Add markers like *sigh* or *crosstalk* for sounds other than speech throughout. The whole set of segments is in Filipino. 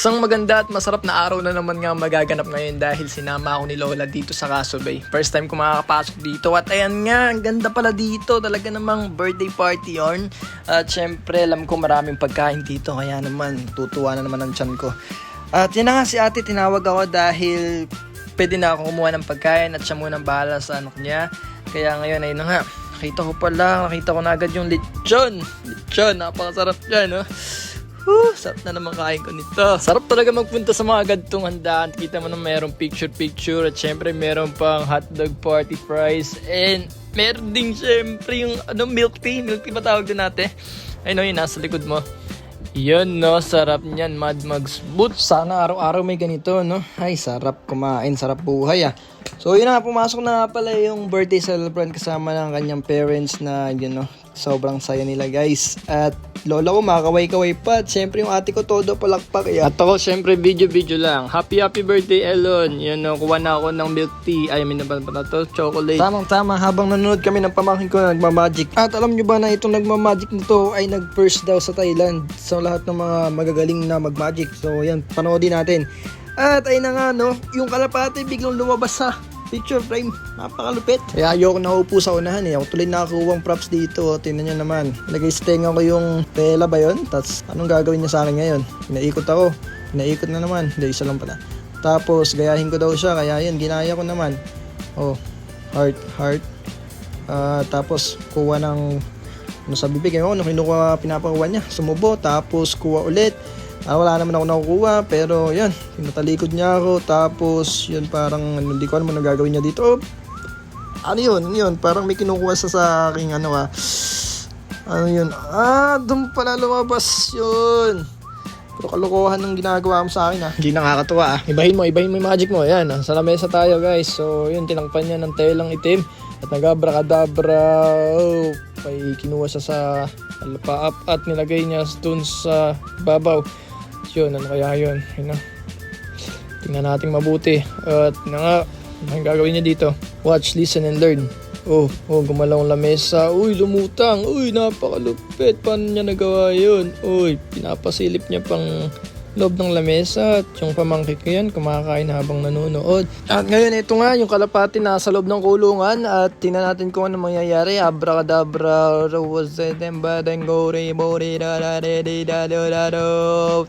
Isang maganda at masarap na araw na naman nga magaganap ngayon dahil sinama ako ni Lola dito sa Caso Bay. First time ko makakapasok dito at ayan nga, ang ganda pala dito. Talaga namang birthday party yon. At syempre, alam ko maraming pagkain dito kaya naman tutuwa na naman ang tiyan ko. At yun na nga si ate, tinawag ako dahil pwede na ako kumuha ng pagkain at siya muna bahala sa anak niya. Kaya ngayon, ayun na nga. Nakita ko pala, nakita ko na agad yung lechon. Lechon, napakasarap yan, no? Whew, sarap na naman kain ko nito. Sarap talaga magpunta sa mga gantong handaan. Kita mo na mayroong picture-picture at syempre meron pang hotdog party fries and meron din syempre yung ano, milk tea. Milk tea ba tawag din natin? Ayun, no, yun nasa likod mo. Yun no, sarap niyan, Mad Mags Boot. Sana araw-araw may ganito, no? Ay, sarap kumain, sarap buhay ah. So yun na, pumasok na pala yung birthday celebrant kasama ng kanyang parents na, yun no, sobrang saya nila guys. At lola ko makakaway-kaway pa. At syempre yung ate ko todo palakpak. eh. At ako syempre video-video lang. Happy happy birthday Elon. Yun no, kuha na ako ng milk tea. Ay, may naman pa na to, chocolate. Tamang tama, habang nanonood kami ng pamangkin ko na nagmamagic. At alam nyo ba na itong nagmamagic na to ay nag-first daw sa Thailand. So lahat ng mga magagaling na magmagic. So yan, panoodin natin. At ayun na nga no, yung kalapate biglang lumabas sa picture frame. Napakalupit. Kaya ayoko na sa unahan eh. Ako tuloy nakakuha ang props dito. Tingnan nyo naman. Nag-stenga ko yung tela ba yun? Tapos anong gagawin niya sa akin ngayon? Pinaikot ako. Pinaikot na naman. Hindi, isa lang pala. Tapos gayahin ko daw siya. Kaya yun, ginaya ko naman. Oh, heart, heart. Ah, tapos kuha ng ano sa bibig. Ewan ko, ano kinukuha, pinapakuha niya. Sumubo. Tapos kuha ulit. Ah, wala naman ako nakukuha, pero yun, pinatalikod niya ako, tapos yun parang, hindi ko alam ano gagawin niya dito. Oh, ano yun, yun, parang may kinukuha sa sa aking ano ah. Ano yun, ah, doon pala lumabas yun. Pero kalokohan ng ginagawa mo sa akin ah. Hindi nakakatuwa ah. Ibahin mo, ibahin mo yung magic mo. Ayan, ah, sa lamesa tayo guys. So, yun, tinangpan niya ng telang itim. At nagabra-kadabra. Oh, may kinuha siya sa paap at nilagay niya dun sa babaw. Yun, ano kaya yun? Yun na. Tingnan natin mabuti. At na nga, ang gagawin niya dito? Watch, listen, and learn. Oh, oh, gumalaw ang lamesa. Uy, lumutang. Uy, napakalupit. Paano niya nagawa yun? Uy, pinapasilip niya pang loob ng lamesa at yung pamangkin ko yan kumakain habang nanonood. At ngayon ito nga yung kalapati na nasa loob ng kulungan at tingnan natin kung ano mangyayari. Abracadabra, Rosetemba, Dengore, Bore,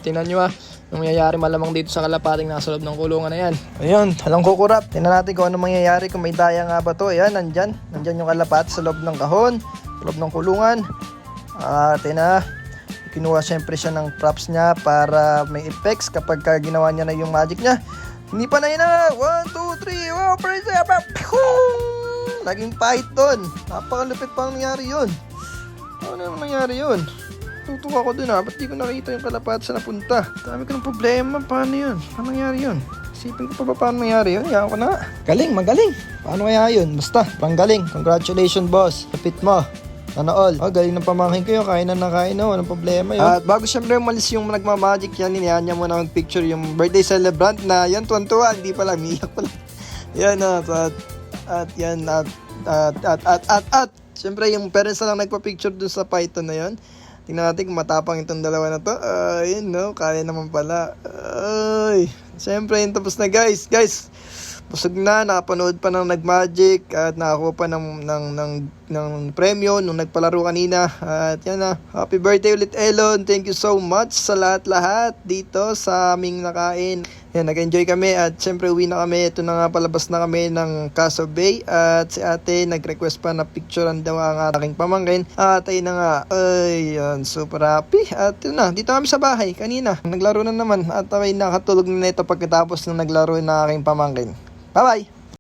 Tingnan nyo ah. Yung mangyayari malamang dito sa kalapating nasa loob ng kulungan na yan. Ayun, alang kukurap. Tingnan natin kung ano mangyayari kung may daya nga ba to. Ayan, nandyan. Nandyan yung kalapati sa loob ng kahon, sa loob ng kulungan. At ah, tingnan ah. Kinuha syempre siya ng props niya para may effects kapag ka ginawa niya na yung magic niya. Hindi pa na yun na. 1, 2, 3, wow, Lord. Laging python. Napakalupit pa ang nangyari yun. Ano nang nangyari yun? Tutuwa ko dun ah. Ba't di ko nakita yung kalapat sa napunta? Dami ko ng problema. Paano yun? Paano nangyari yun? Isipin ko pa ba paano nangyari yun? Hayaan ko na. Galing, magaling. Paano kaya yun? Basta, panggaling. Congratulations boss. Lapit mo. Sana all. Oh, galing ng pamangkin ko yun. Kain na kain na. Walang problema yun. At bago syempre umalis yung nagmamagic yan, iniyan niya muna ng picture yung birthday celebrant na yan, tuwan-tuwa. Hindi pala, miyak pala. *laughs* yan na. at, at yan, at, at, at, at, at, at. Syempre, yung parents na lang nagpa-picture dun sa python na yun. Tingnan natin kung matapang itong dalawa na to. Ayun, no? Kaya naman pala. Ay, syempre, yun tapos na guys. Guys, busog na, nakapanood pa ng Nagmagic at nakakuha pa ng, ng, ng, ng premyo nung nagpalaro kanina. At yan na, happy birthday ulit Elon. Thank you so much sa lahat-lahat dito sa aming nakain. Yan, nag-enjoy kami at syempre uwi na kami. Ito na nga palabas na kami ng Caso Bay at si ate nag-request pa na picturean daw ang aking pamangkin. At ayun na nga, ay, yan, super happy. At yun na, dito kami sa bahay kanina. Naglaro na naman at ay nakatulog na ito pagkatapos ng naglaro ng aking pamangkin. Bye-bye!